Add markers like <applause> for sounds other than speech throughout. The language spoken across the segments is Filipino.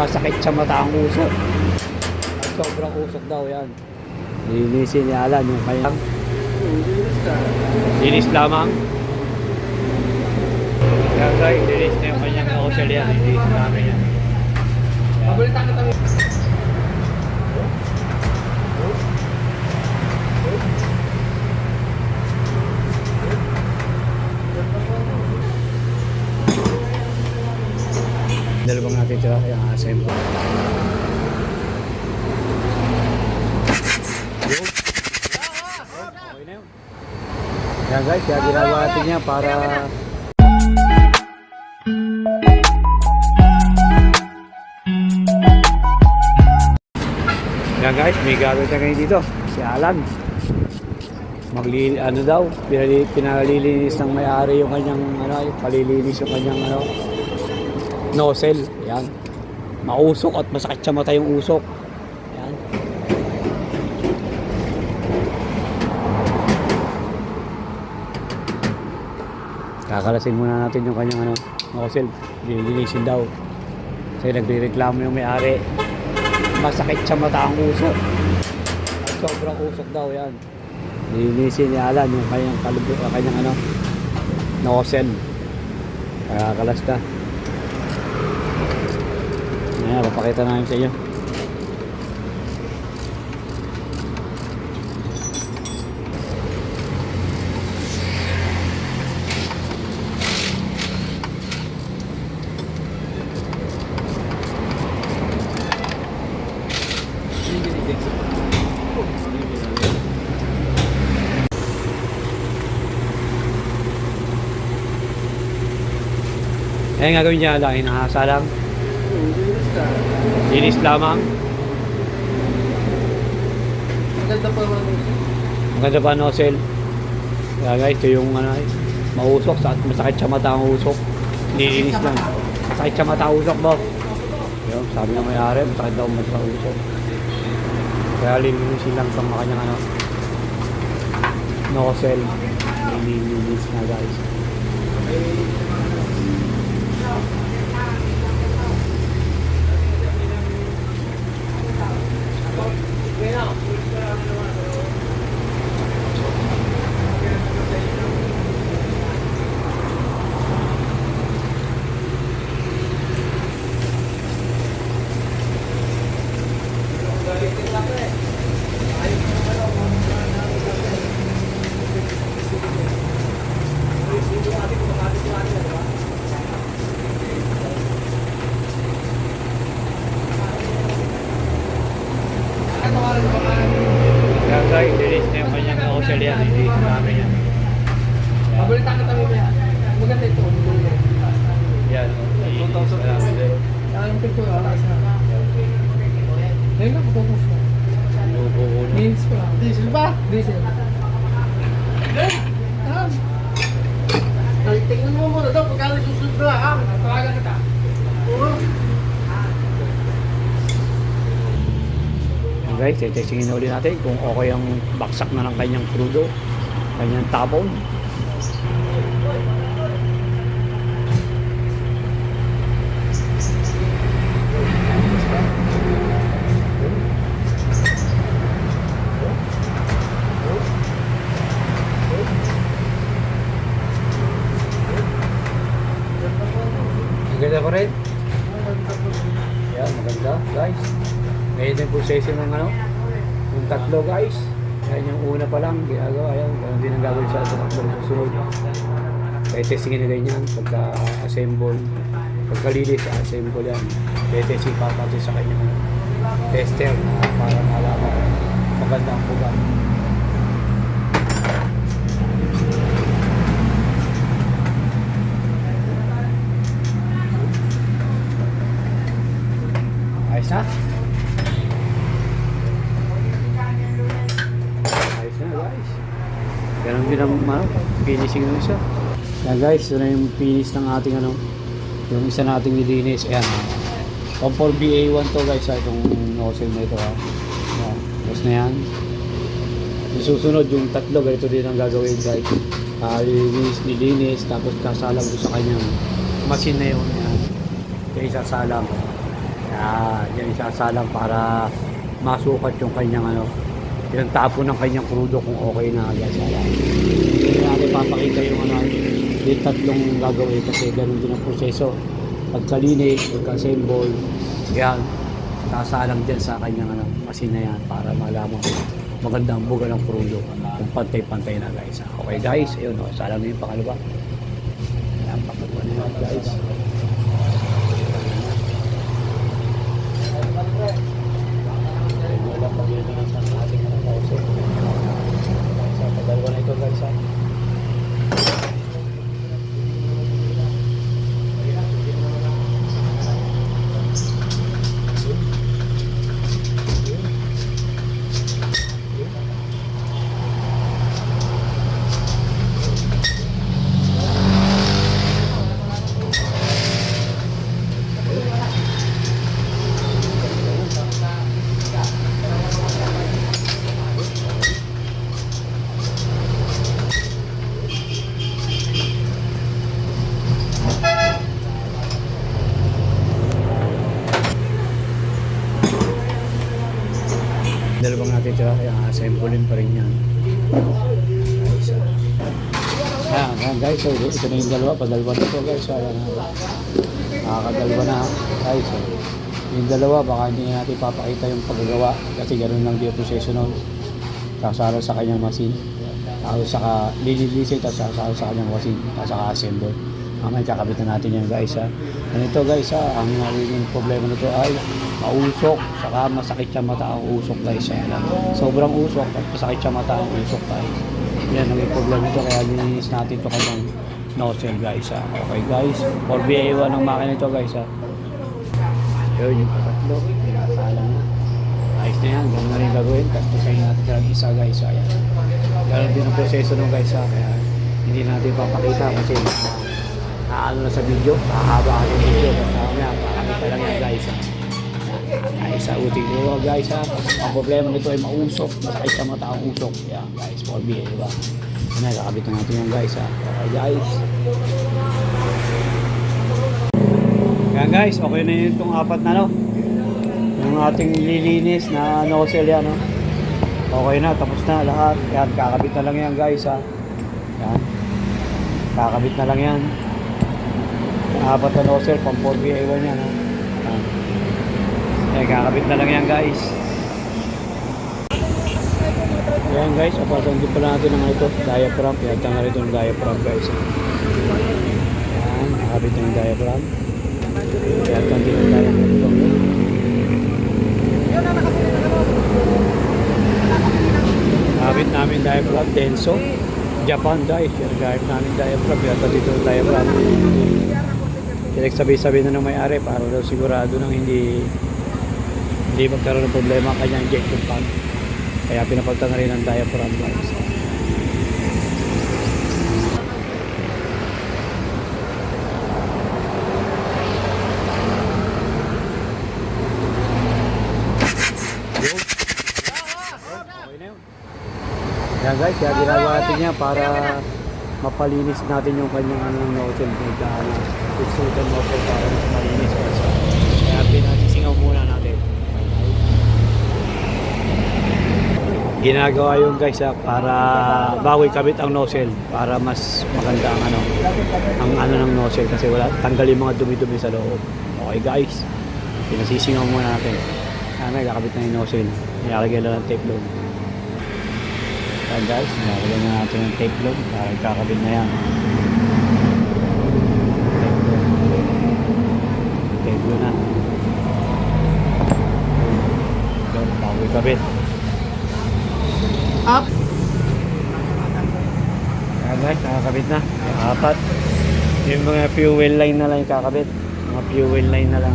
masakit sa mata ang usok. At sobrang usok daw yan. Linisin ni Alan yung kanyang linis lamang. Yan guys, linis na yung kanyang nozzle yan. Linis namin yan. Pabalitan kita Dalawang natin ito, yung assemble. Yan guys, kaya ginagawa natin yan para Yan guys, may gagawin na ngayon dito. Si Alan. Magli ano daw, pinali, pinalilinis ng may-ari yung kanyang ano, palilinis yung kanyang ano, nozzle. Yan. Mausok at masakit sa mata yung usok. Yan. Kakalasin muna natin yung kanyang ano, nozzle. Lilinisin daw. Kasi nagre-reklamo yung may-ari. Masakit sa mata ang usok. At sobrang usok daw yan. Lilinisin ni Alan yung kanyang kalubo, kanyang ano, nozzle. Kakakalas na. Ayan, papakita namin sa inyo. Ayan nga gawin niya lang, hinahasa lang. Linis lamang. Maganda pa. Maganda pa nozzle. Kaya guys, ito yung ano, mausok sa masakit sa mata ang usok. Nilinis lang. Masakit sa mata ang usok, boss. Yun, sabi ng may-ari, masakit daw mata ang usok. Kaya lilinisin lang itong kanyang ano, nozzle. Nililinis na guys. Kaya guys, nilinis na yung kanyang nozzle yan. Nilinis namin yan. Pabalitan kita mo. Maganda ito. Yan, nilinis na namin din. Ang pito wala sa. Ngayon na pagkakos mo. Lubo ko na. Means pa lang. Diesel ba? Diesel. Ah. Ay, tingnan mo muna daw pagkano susunod na ha. Tawagan kita. Oo. Testingin na ulit natin kung okay ang baksak na ng kanyang crudo, kanyang tapon. Maganda pa rin. Yan, maganda guys. Ngayon din proseso ng ano, yung tatlo guys. Yan yung una pa lang, ginagawa yan. Ganun din ang gagawin sa susunod. Kaya testingin na ganyan, pagka-assemble. Pagkalilis, assemble yan. Kaya testing pa pati sa kanyang tester na para malaman maganda ang pugan. Ayos na? Ayos na guys. Din ang ano, finishing ng isa. Yan guys, ito na yung finish ng ating ano, yung isa nating nilinis. Ayan. Comfort BA1 to guys, ha, itong nozzle na ito ha. Ayan. Tapos na yan. Yung susunod, yung tatlo, ganito din ang gagawin guys. Uh, linis, nilinis, tapos kasalang ko sa kanyang machine na yun. Ayan. Kaya isasalang. Ayan. Ah, yan isasalang para masukat yung kanyang ano, yung tapo ng kanyang krudo kung okay na. Ayan. Hindi natin papakita yung ano, yung tatlong gagawin kasi ganun din ang proseso. Pagkalinis, pagka-assemble, yan, sasalang dyan sa kanyang ano, machine na yan para malaman maganda ang buga ng krudo kung pantay-pantay na guys. Okay guys, ayun o, salang na yung pangalawa. Ayan, pangalawa na yan guys. Wala pa yun na sa ating mga kauso. Sa padalwa na ito guys ha. Dalawang natin tira assemblein pa rin yan. Ayan, ayan guys, so, ito na yung dalawa, padalwa na ito guys, so, ayan na. Nakakadalwa na guys. So, yung dalawa, baka hindi natin papakita yung paggagawa kasi ganoon lang din yung proseso nun. Sasara sa kanyang machine. Tapos saka lililisin, tapos sasara sa kanyang machine, tapos saka assemble. Mamaya kakabitan natin yan guys ha. Ganito guys ha, ang nagiging problema nito ay mausok, saka masakit siya mata ang usok guys ha. Sobrang usok, at masakit siya mata ang usok guys. Yan ang problema nito kaya nilinis natin ito kanyang nozzle guys ha. Okay guys, 4BA1 ang makina nito guys ha. Yun yung patatlo, pinasalang na. Ayos na yan, ganun na rin gagawin. Tapos kayo natin talagang isa guys. So, ayan. Ganun din ang proseso nung guys ha. Kaya hindi natin papakita kasi na, na na sa video. Mahaba ka yung video. Basta mamaya, pakakita lang yan guys ha. Ay, sa uting ko guys ha. Ang problema nito ay mausok. Masakit sa mata ang usok. Yan guys, 4BA diba? Ano, kakabit na natin yan guys ha. Okay guys. Yan guys, okay na yun itong apat na no. Yung ating lilinis na nozzle yan no. Okay na, tapos na lahat. Yan, kakabit na lang yan guys ha. Yan. Kakabit na lang yan. Apat na nozzle, pang 4BA1 yan ha. Yan. Yan, kakabit na lang yan guys. Yan guys, apasang din pala natin ng ito, diaphragm. Yan, tanga rito ng diaphragm guys. Yan, kakabit na yung diaphragm. Kaya ito ang ko ito. Habit namin diaphragm, Denso. Japan guys, yung gamit namin diaphragm. Kaya dito yung diaphragm. Pinagsabi-sabi na ng may-ari para daw sigurado nang hindi hindi magkaroon ng problema ang kanyang injection pump. Kaya pinapagta na rin ang diaphragm yun. Yan guys, kaya ginagawa natin yan para mapalinis natin yung kanyang ano, nozzle. Medyo ano, pagsutan nozzle para mas malinis. guys. Kaya pinasisingaw muna natin. Ginagawa yun guys ha, para bago ikabit ang nozzle para mas maganda ang ano ang ano ng nozzle kasi wala tanggalin mga dumi-dumi sa loob. Okay guys. Pinasisingaw muna natin. Ano, kakabit na yung nozzle. Ilalagay lang ng tape load. Ayan guys, ilalagay na natin yung tape load para kakabit na yan. Tape load na. Yun, bago ikabit. Up. Ayan guys, nakakabit na. Apat. Yung mga fuel line na lang yung kakabit. Mga fuel line na lang.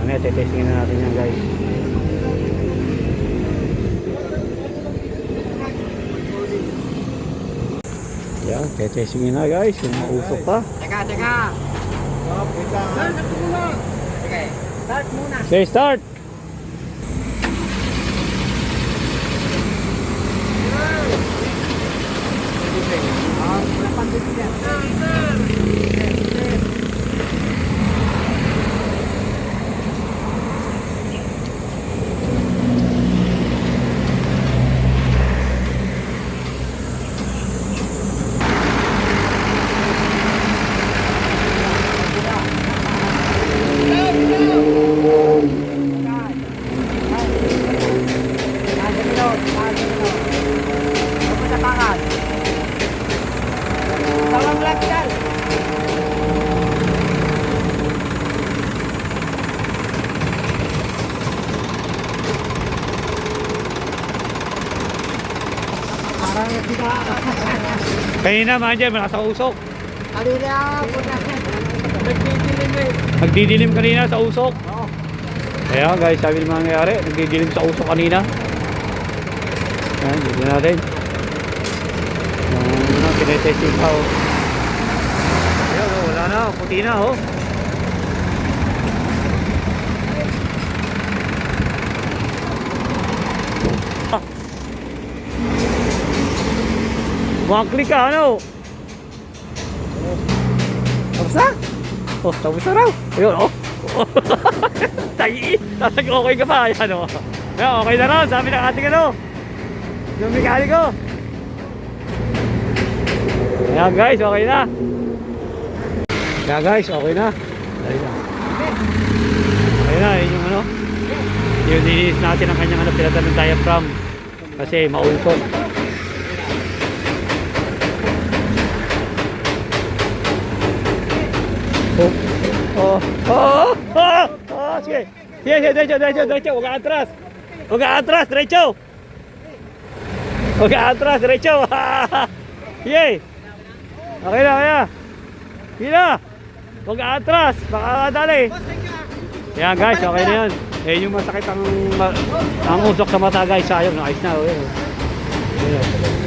Ano, tetestingin na natin yan guys. Yan, tetestingin na guys. Yung mausok pa. Teka, teka. Start muna. Sige. Start muna. Okay, start! Ah, wala pang dito yan. Parang kita. Kanina, mga dyan, nasa usok. Kanina, puta. Nagtitilim eh. Nagdidilim kanina sa usok. Oo. Kaya guys, sabi ng mangyayari, nagdidilim sa usok kanina. Ayan, dito natin. Ano, tinetesting pa oh. Ayan, oh, wala na, puti na oh. One click ka, ano? Tapos na? Oh, tapos na raw. Ayun, oh. <laughs> Tayi, tapos okay ka pa. Ayan, oh. Ayan, okay na raw. Sabi ng ating ano. Yung mekaniko. Ayan guys, okay na. Ayan guys, okay na. Dali na. Okay na, yun yung ano. Yung nilinis natin ang kanyang ano, pinatan ng diaphragm. Kasi mausok. Oh, oh, oh, oh, sige. Sige, sige, diretso, diretso, diretso. Huwag atras. Huwag atras, diretso. Huwag atras, diretso. Sige. Okay na, okay na. Sige na. Huwag atras. Baka dali. Yan guys, okay na yan. Eh, yung masakit ang, ang usok sa mata guys, sayang, ayos na. Okay. Ayun.